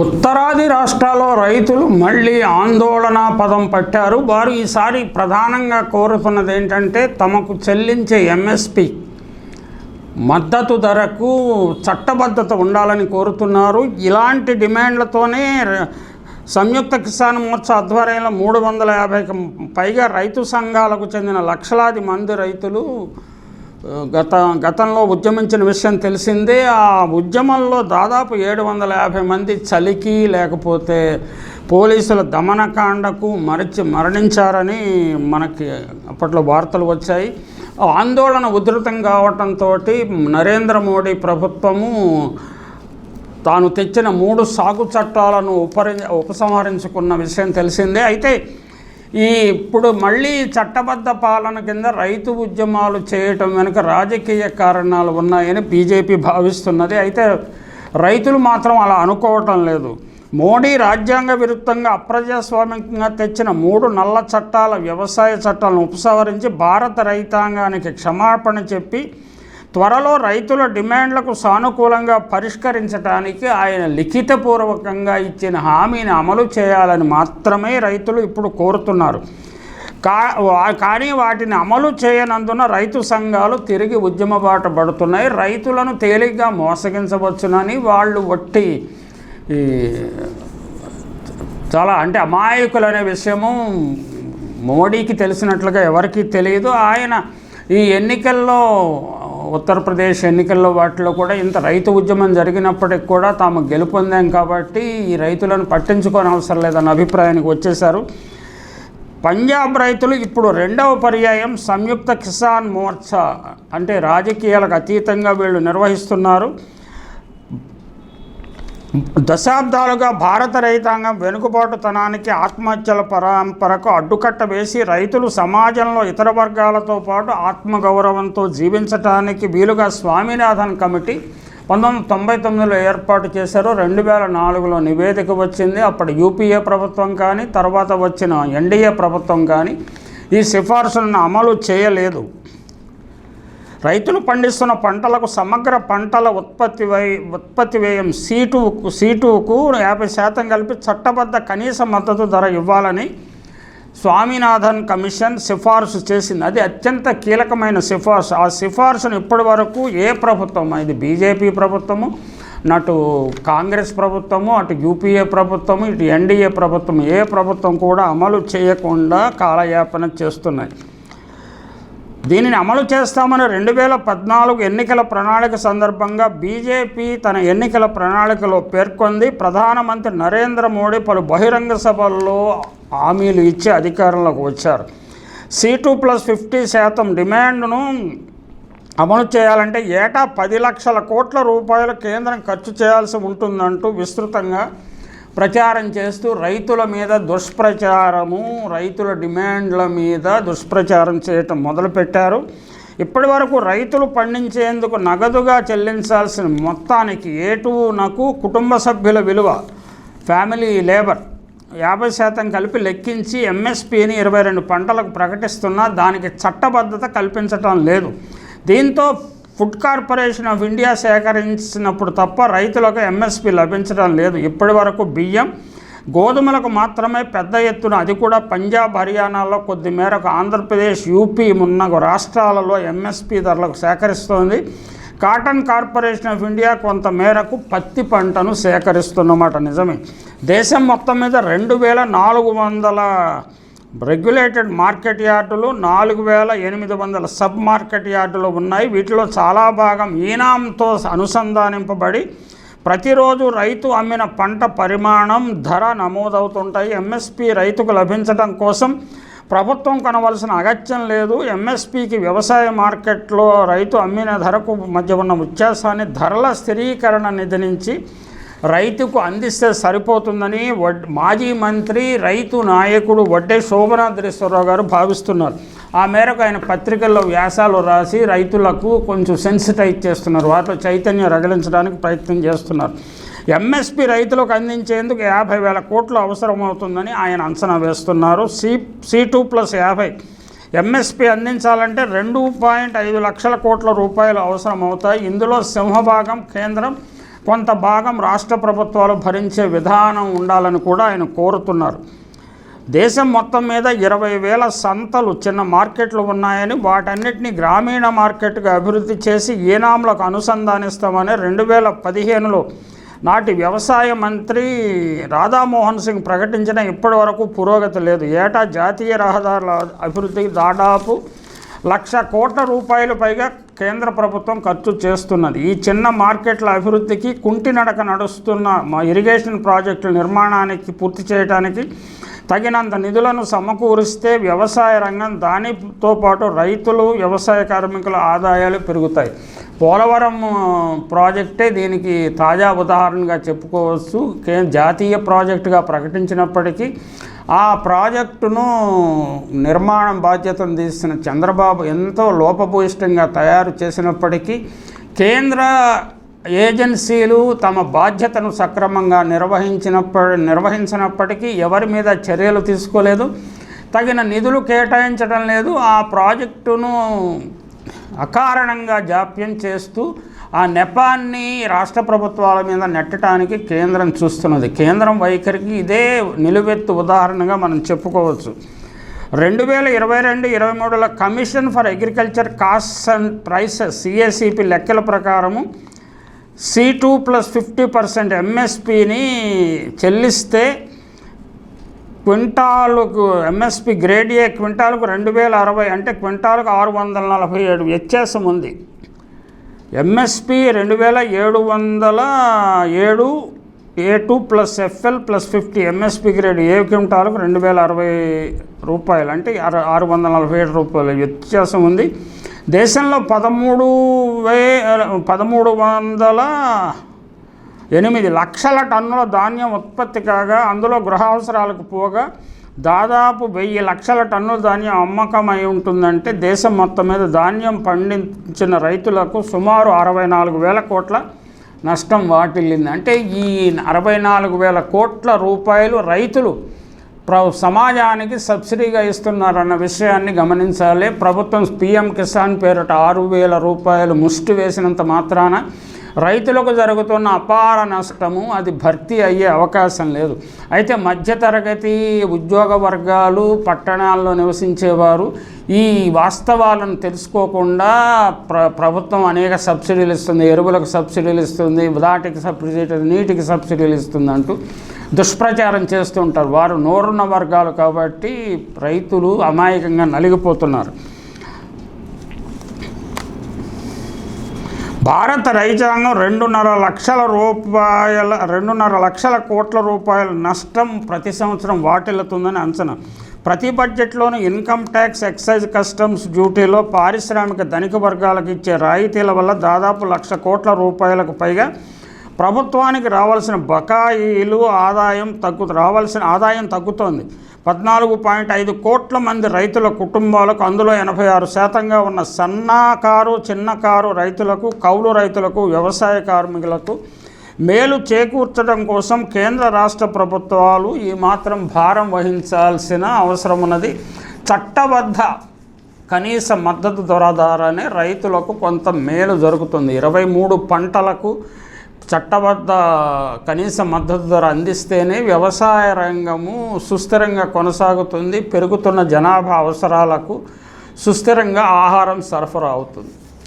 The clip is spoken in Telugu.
ఉత్తరాది రాష్ట్రాల్లో రైతులు మళ్ళీ ఆందోళన పదం పట్టారు. వారు ఈసారి ప్రధానంగా కోరుతున్నది ఏంటంటే తమకు చెల్లించే ఎంఎస్పి మద్దతు ధరకు చట్టబద్ధత ఉండాలని కోరుతున్నారు. ఇలాంటి డిమాండ్లతోనే సంయుక్త కిసాన్ మోర్చా ఆధ్వర్యంలో మూడు వందల యాభైకి పైగా రైతు సంఘాలకు చెందిన లక్షలాది మంది రైతులు గత గతంలో ఉద్యమించిన విషయం తెలిసిందే ఆ ఉద్యమంలో దాదాపు ఏడు వందల యాభై మంది చలికి లేకపోతే పోలీసుల దమనకాండకు మరచి మరణించారని మనకి అప్పట్లో వార్తలు వచ్చాయి. ఆందోళన ఉధృతం కావటంతో నరేంద్ర మోడీ ప్రభుత్వము తాను తెచ్చిన మూడు సాగు చట్టాలను ఉపరి ఉపసంహరించుకున్న విషయం తెలిసిందే. అయితే ఈ ఇప్పుడు మళ్ళీ చట్టబద్ధ పాలన కింద రైతు ఉద్యమాలు చేయటం వెనుక రాజకీయ కారణాలు ఉన్నాయని బీజేపీ భావిస్తున్నది. అయితే రైతులు మాత్రం అలా అనుకోవటం లేదు. మోడీ రాజ్యాంగ విరుద్ధంగా అప్రజాస్వామికంగా తెచ్చిన మూడు నల్ల చట్టాల వ్యవసాయ చట్టాలను ఉపసంహరించి భారత రైతాంగానికి క్షమాపణ చెప్పి త్వరలో రైతుల డిమాండ్లకు సానుకూలంగా పరిష్కరించడానికి ఆయన లిఖితపూర్వకంగా ఇచ్చిన హామీని అమలు చేయాలని మాత్రమే రైతులు ఇప్పుడు కోరుతున్నారు. కా కానీ వాటిని అమలు చేయనందున రైతు సంఘాలు తిరిగి ఉద్యమ బాట పడుతున్నాయి. రైతులను తేలిగ్గా మోసగించవచ్చునని వాళ్ళు వట్టి చాలా అంటే అమాయకులనే విషయము మోడీకి తెలిసినట్లుగా ఎవరికీ తెలియదు. ఆయన ఈ ఎన్నికల్లో ఉత్తరప్రదేశ్ ఎన్నికల్లో వాటిలో కూడా ఇంత రైతు ఉద్యమం జరిగినప్పటికి కూడా తాము గెలుపొందాం కాబట్టి ఈ రైతులను పట్టించుకోని అవసరం లేదన్న అభిప్రాయానికి వచ్చేశారు. పంజాబ్ రైతులు ఇప్పుడు రెండవ పర్యాయం సంయుక్త కిసాన్ మోర్చా అంటే రాజకీయాలకు అతీతంగా వీళ్ళు నిర్వహిస్తున్నారు. దశాబ్దాలుగా భారత రైతాంగం వెనుకబాటుతనానికి ఆత్మహత్యల పరంపరకు అడ్డుకట్ట వేసి రైతులు సమాజంలో ఇతర వర్గాలతో పాటు ఆత్మగౌరవంతో జీవించటానికి వీలుగా స్వామినాథన్ కమిటీ పంతొమ్మిది వందల తొంభై తొమ్మిదిలో ఏర్పాటు చేశారు. రెండు వేల నాలుగులో నివేదిక వచ్చింది. అప్పుడు యూపీఏ ప్రభుత్వం కానీ తర్వాత వచ్చిన ఎన్డీఏ ప్రభుత్వం కానీ ఈ సిఫార్సులను అమలు చేయలేదు. రైతులు పండిస్తున్న పంటలకు సమగ్ర పంటల ఉత్పత్తి వై ఉత్పత్తి వ్యయం సీటు సీటుకు యాభై శాతం కలిపి చట్టబద్ధ కనీస మద్దతు ధర ఇవ్వాలని స్వామినాథన్ కమిషన్ సిఫార్సు చేసింది. అది అత్యంత కీలకమైన సిఫార్సు. ఆ సిఫార్సును ఇప్పటి వరకు ఏ ప్రభుత్వం ఇది బీజేపీ ప్రభుత్వము నటు కాంగ్రెస్ ప్రభుత్వము అటు యూపీఏ ప్రభుత్వము ఇటు ఎన్డీఏ ప్రభుత్వం ఏ ప్రభుత్వం కూడా అమలు చేయకుండా కాలయాపన చేస్తున్నాయి. దీనిని అమలు చేస్తామని రెండు వేల పద్నాలుగు ఎన్నికల ప్రణాళిక సందర్భంగా బీజేపీ తన ఎన్నికల ప్రణాళికలో పేర్కొంది. ప్రధానమంత్రి నరేంద్ర మోడీ పలు బహిరంగ సభల్లో హామీలు ఇచ్చి అధికారంలోకి వచ్చారు. సి టూ ప్లస్ ఫిఫ్టీ శాతం డిమాండ్ను అమలు చేయాలంటే ఏటా పది లక్షల కోట్ల రూపాయలు కేంద్రం ఖర్చు చేయాల్సి ఉంటుందంటూ విస్తృతంగా ప్రచారం చేస్తూ రైతుల మీద దుష్ప్రచారము రైతుల డిమాండ్ల మీద దుష్ప్రచారం చేయటం మొదలుపెట్టారు. ఇప్పటి వరకు రైతులు పండించేందుకు నగదుగా చెల్లించాల్సిన మొత్తానికి ఏటూనకు కుటుంబ సభ్యుల విలువ ఫ్యామిలీ లేబర్ యాభై శాతం కలిపి లెక్కించి ఎంఎస్పిని ఇరవై రెండు పంటలకు ప్రకటిస్తున్నా దానికి చట్టబద్ధత కల్పించటం లేదు. దీంతో ఫుడ్ కార్పొరేషన్ ఆఫ్ ఇండియా సేకరించినప్పుడు తప్ప రైతులకు ఎంఎస్పి లభించడం లేదు. ఇప్పటి వరకు బియ్యం గోధుమలకు మాత్రమే పెద్ద ఎత్తున అది కూడా పంజాబ్ హర్యానాలో కొద్ది మేరకు ఆంధ్రప్రదేశ్ యూపీ ఉన్న రాష్ట్రాలలో ఎంఎస్పి ధరలకు సేకరిస్తోంది. కాటన్ కార్పొరేషన్ ఆఫ్ ఇండియా కొంత మేరకు పత్తి పంటను సేకరిస్తున్నమాట. నిజమే. దేశం మొత్తం మీద రెండు వేల నాలుగు వందల రెగ్యులేటెడ్ మార్కెట్ యార్డులు నాలుగు వేల ఎనిమిది వందల సబ్ మార్కెట్ యార్డులు ఉన్నాయి. వీటిలో చాలా భాగం ఈనాంతో అనుసంధానింపబడి ప్రతిరోజు రైతు అమ్మిన పంట పరిమాణం ధర నమోదవుతుంటాయి. ఎంఎస్పి రైతుకు లభించడం కోసం ప్రభుత్వం కొనవలసిన అగత్యం లేదు. ఎంఎస్పికి వ్యవసాయ మార్కెట్లో రైతు అమ్మిన ధరకు మధ్య ఉన్న వ్యత్యాసాన్ని ధరల స్థిరీకరణ నిధి నుంచి రైతుకు అందిస్తే సరిపోతుందని వడ్ మాజీ మంత్రి రైతు నాయకుడు వడ్డే శోభనాద్రేశ్వరరావు గారు భావిస్తున్నారు. ఆ మేరకు ఆయన పత్రికల్లో వ్యాసాలు రాసి రైతులకు కొంచెం సెన్సిటైజ్ చేస్తున్నారు. వాటిలో చైతన్యం రగిలించడానికి ప్రయత్నం చేస్తున్నారు. ఎంఎస్పి రైతులకు అందించేందుకు యాభై వేల కోట్లు అవసరమవుతుందని ఆయన అంచనా వేస్తున్నారు. సి సి టూ ప్లస్ యాభై ఎంఎస్పి అందించాలంటే రెండు పాయింట్ ఐదు లక్షల కోట్ల రూపాయలు అవసరం అవుతాయి ఇందులో సింహభాగం కేంద్రం కొంత భాగం రాష్ట్ర ప్రభుత్వాలు భరించే విధానం ఉండాలని కూడా ఆయన కోరుతున్నారు. దేశం మొత్తం మీద ఇరవై వేల సంతలు చిన్న మార్కెట్లు ఉన్నాయని వాటన్నిటిని గ్రామీణ మార్కెట్గా అభివృద్ధి చేసి ఈనాంలకు అనుసంధానిస్తామని రెండు వేల పదిహేనులో నాటి వ్యవసాయ మంత్రి రాధామోహన్ సింగ్ ప్రకటించిన ఇప్పటి వరకు పురోగతి లేదు. ఏటా జాతీయ రహదారుల అభివృద్ధికి దాదాపు లక్ష కోట్ల రూపాయలు పైగా కేంద్ర ప్రభుత్వం ఖర్చు చేస్తున్నది. ఈ చిన్న మార్కెట్ల అభివృద్ధికి కుంటినడక నడుస్తున్న మా ఇరిగేషన్ ప్రాజెక్టుల నిర్మాణానికి పూర్తి చేయడానికి తగినంత నిధులను సమకూరిస్తే వ్యవసాయ రంగం దానితో పాటు రైతులు వ్యవసాయ కార్మికుల ఆదాయాలు పెరుగుతాయి. పోలవరం ప్రాజెక్టే దీనికి తాజా ఉదాహరణగా చెప్పుకోవచ్చు. జాతీయ ప్రాజెక్టుగా ప్రకటించినప్పటికీ ఆ ప్రాజెక్టును నిర్మాణం బాధ్యతను తీసిన చంద్రబాబు ఎంతో లోపభూయిష్టంగా తయారు చేసినప్పటికీ కేంద్ర ఏజెన్సీలు తమ బాధ్యతను సక్రమంగా నిర్వహించినప్పటి నిర్వహించినప్పటికీ ఎవరి మీద చర్యలు తీసుకోలేదు. తగిన నిధులు కేటాయించడం లేదు. ఆ ప్రాజెక్టును అకారణంగా జాప్యం చేస్తూ ఆ నెపాన్ని రాష్ట్ర ప్రభుత్వాల మీద నెట్టడానికి కేంద్రం చూస్తున్నది. కేంద్రం వైఖరికి ఇదే నిలువెత్తు ఉదాహరణగా మనం చెప్పుకోవచ్చు. రెండు వేల ఇరవై రెండు ఇరవై మూడులో commission for agriculture cost and prices CACP లెక్కల ప్రకారము C two plus fifty percent ఎంఎస్పిని చెల్లిస్తే క్వింటాలుకు ఎంఎస్పి గ్రేడ్ ఏ క్వింటాలకు రెండు వేల అరవై అంటే క్వింటాలకు ఆరు వందల నలభై ఏడు వ్యత్యాసం ఉంది. ఎంఎస్పి రెండు వేల ఏడు వందల ఏడు A two plus FL plus fifty MSP grade A క్వింటాలకు రెండు వేల అరవై రూపాయలు అంటే ఆరు ఆరు వందల నలభై ఏడు రూపాయలు వ్యత్యాసం ఉంది. దేశంలో పదమూడు వే పదమూడు వందల ఎనిమిది లక్షల టన్నుల ధాన్యం ఉత్పత్తి కాగా అందులో గృహ అవసరాలకు పోగా దాదాపు వెయ్యి లక్షల టన్నుల ధాన్యం అమ్మకమై ఉంటుందంటే దేశం మొత్తం మీద ధాన్యం పండించిన రైతులకు సుమారు అరవై నాలుగు వేల కోట్ల నష్టం వాటిల్లింది. అంటే ఈ అరవై నాలుగు వేల కోట్ల రూపాయలు రైతులు ప్ర సమాజానికి సబ్సిడీగా ఇస్తున్నారన్న విషయాన్ని గమనించాలి. ప్రభుత్వం పిఎం కిసాన్ పేరిట ఆరు వేల రూపాయలు ముష్టి వేసినంత మాత్రాన రైతులకు జరుగుతున్న అపార నష్టము అది భర్తీ అయ్యే అవకాశం లేదు. అయితే మధ్యతరగతి ఉద్యోగ వర్గాలు పట్టణాల్లో నివసించేవారు ఈ వాస్తవాలను తెలుసుకోకుండా ప్ర ప్రభుత్వం అనేక సబ్సిడీలు ఇస్తుంది. ఎరువులకు సబ్సిడీలు ఇస్తుంది వాటికి సబ్సిడీ నీటికి సబ్సిడీలు ఇస్తుంది అంటూ దుష్ప్రచారం చేస్తుంటారు వారు నోరున్న వర్గాలు కాబట్టి రైతులు అమాయకంగా నలిగిపోతున్నారు. భారత రైతాంగం రెండున్నర లక్షల రూపాయల రెండున్నర లక్షల కోట్ల రూపాయల నష్టం ప్రతి సంవత్సరం వాటిల్లుతుందని అంచనా. ప్రతి బడ్జెట్లోనూ ఇన్కమ్ ట్యాక్స్ ఎక్సైజ్ కస్టమ్స్ డ్యూటీలో పారిశ్రామిక ధనిక వర్గాలకు ఇచ్చే రాయితీల వల్ల దాదాపు లక్ష కోట్ల రూపాయలకు పైగా ప్రభుత్వానికి రావాల్సిన బకాయిలు ఆదాయం తగ్గు రావాల్సిన ఆదాయం తగ్గుతోంది. పద్నాలుగు పాయింట్ ఐదు కోట్ల మంది రైతుల కుటుంబాలకు అందులో ఎనభై ఆరు శాతంగా ఉన్న సన్నకారు చిన్నకారు రైతులకు కౌలు రైతులకు వ్యవసాయ కార్మికులకు మేలు చేకూర్చడం కోసం కేంద్ర రాష్ట్ర ప్రభుత్వాలు ఈ మాత్రం భారం వహించాల్సిన అవసరం ఉన్నది. చట్టబద్ధ కనీస మద్దతు ధర ద్వారానే రైతులకు కొంత మేలు జరుగుతుంది. ఇరవై మూడు పంటలకు చట్టబద్ధ కనీస మద్దతు ధర అందిస్తేనే వ్యవసాయ రంగము సుస్థిరంగా కొనసాగుతుంది పెరుగుతున్న జనాభా అవసరాలకు సుస్థిరంగా ఆహారం సరఫరా అవుతుంది.